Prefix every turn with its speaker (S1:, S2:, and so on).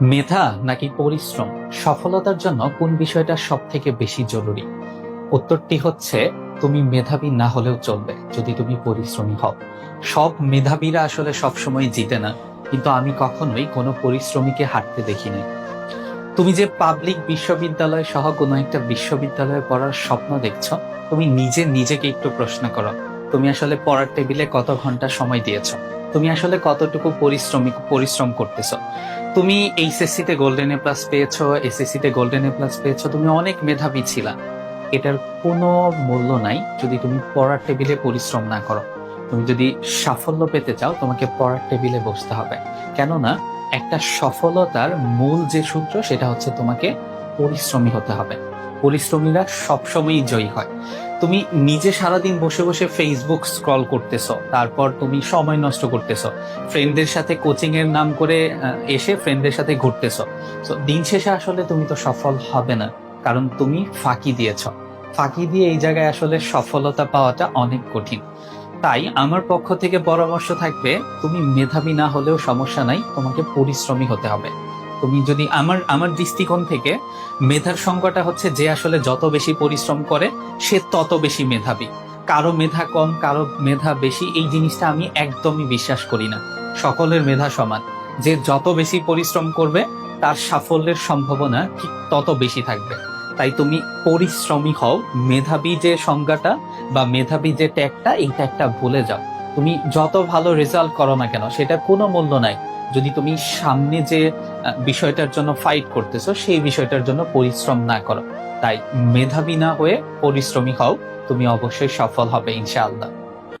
S1: মেধা নাকি পরিশ্রম? সফলতার জন্য কোন বিষয়টা সব থেকে বেশি জরুরি? উত্তরটি হচ্ছে, তুমি মেধাবী না হলেও চলবে, যদি তুমি পরিশ্রমী হও। সব মেধাবীরা আসলে সবসময় জিতে না, কিন্তু আমি কখনোই কোনো পরিশ্রমীকে হাঁটতে দেখি নাই তুমি যে পাবলিক বিশ্ববিদ্যালয় সহ কোনো একটা বিশ্ববিদ্যালয়ে পড়ার স্বপ্ন দেখছ, তুমি নিজে নিজেকে একটু প্রশ্ন করো, তুমি আসলে পড়ার টেবিলে কত ঘণ্টা সময় দিয়েছ? তুমি আসলে কতটুকু পরিশ্রমিক পরিশ্রম করতেছ? তুমি এইচএসসি তে গোল্ডেন এ প্লাস পেয়েছ এসএসসি তে গোল্ডেন এ প্লাস পেয়েছ, তুমি অনেক মেধাবী ছিলা। এটার কোনো মূল্য নাই যদি তুমি পড়ার টেবিলে পরিশ্রম না করো। তুমি যদি সাফল্য পেতে চাও, তোমাকে পড়ার টেবিলে বসতে হবে। কেননা, একটা সফলতার মূল যে সূত্র, সেটা হচ্ছে তোমাকে পরিশ্রমী হতে হবে। পরিশ্রমীরা সবসময়ই জয়ী হয়। তুমি নিজে সারাদিন বসে বসে ফেসবুক স্ক্রল করতেছো, তারপর তুমি সময় নষ্ট করতেছো। ফ্রেন্ডদের সাথে কোচিং এর নাম করে এসে ফ্রেন্ডদের সাথে ঘুরতেছো। তো দিন শেষে আসলে তুমি তো সফল হবে না, কারণ তুমি ফাঁকি দিয়েছ। ফাঁকি দিয়ে এই জায়গায় আসলে সফলতা পাওয়াটা অনেক কঠিন। তাই আমার পক্ষ থেকে পরামর্শ থাকবে, তুমি মেধাবী না হলেও সমস্যা নাই, তোমাকে পরিশ্রমী হতে হবে। তুমি যদি আমার আমার দৃষ্টিকোণ থেকে মেধার সংজ্ঞাটা হচ্ছে যে আসলে যত বেশি পরিশ্রম করে, সে তত বেশি মেধাবী। কারও মেধা কম, কারও মেধা বেশি, এই জিনিসটা আমি একদমই বিশ্বাস করি না। সকলের মেধা সমান। যে যত বেশি পরিশ্রম করবে, তার সাফল্যের সম্ভাবনা ঠিক তত বেশি থাকবে। তাই তুমি পরিশ্রমী হও, মেধাবী যে সংজ্ঞাটা বা মেধাবী যে ট্যাগটা এই ট্যাগটা ভুলে যাও। তুমি যত ভালো রেজাল্ট করো না কেন, সেটা কোনো মূল্য নাই। যদি তুমি সামনে যে বিষয়টার জন্য ফাইট করতেছো, সেই বিষয়টার জন্য পরিশ্রম না করো। তাই মেধাবী না হয়ে পরিশ্রমী হও, তুমি অবশ্যই সফল হবে ইনশাআল্লাহ।